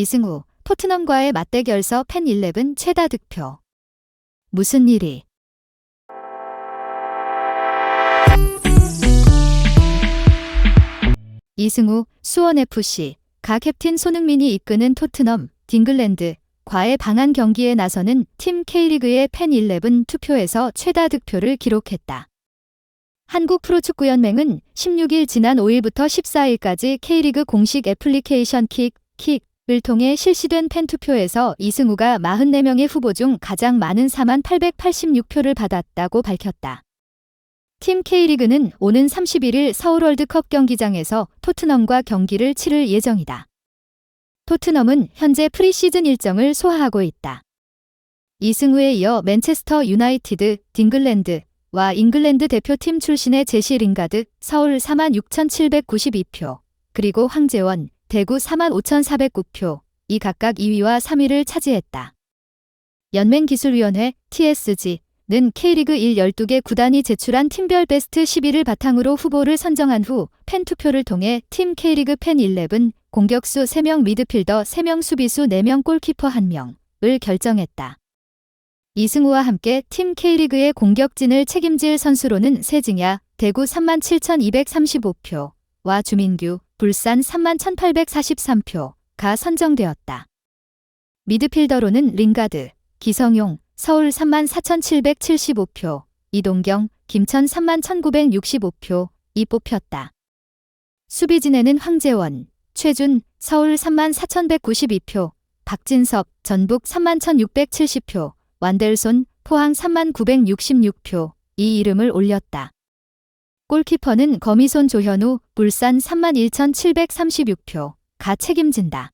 이승우, 토트넘과의 맞대결서 팬 11 최다 득표. 무슨 일이? 이승우, 수원FC, 가 캡틴 손흥민이 이끄는 토트넘, 딩글랜드, 과의 방한 경기에 나서는 팀 K리그의 팬 11 투표에서 최다 득표를 기록했다. 한국 프로축구연맹은 16일 지난 5일부터 14일까지 K리그 공식 애플리케이션 킥, 킥 을 통해 실시된 팬 투표에서 이승우가 44명의 후보 중 가장 많은 4만 886표를 받았다고 밝혔다. 팀 K리그는 오는 31일 서울 월드컵 경기장에서 토트넘과 경기를 치를 예정이다. 토트넘은 현재 프리시즌 일정을 소화하고 있다. 이승우에 이어 맨체스터 유나이티드, 딩글랜드와 잉글랜드 대표팀 출신의 제시 링가드, 서울 4만 6,792표, 그리고 황재원, 대구 4만 5,409표, 이 각각 2위와 3위를 차지했다. 연맹기술위원회 TSG 는 K리그 1 12개 구단이 제출한 팀별 베스트 10위를 바탕으로 후보를 선정한 후 팬투표를 통해 팀 K리그 팬 11, 공격수 3명 미드필더 3명 수비수 4명 골키퍼 1명을 결정했다. 이승우와 함께 팀 K리그의 공격진을 책임질 선수로는 세징야, 대구 37,235표와 주민규, 불산 31,843표가 선정되었다. 미드필더로는 링가드, 기성용, 서울 34,775표, 이동경, 김천 31,965표, 이 뽑혔다. 수비진에는 황재원, 최준, 서울 34,192표, 박진섭, 전북 31,670표, 완델손, 포항 3966표, 이 이름을 올렸다. 골키퍼는 거미손 조현우, 울산 31,736표, 가 책임진다.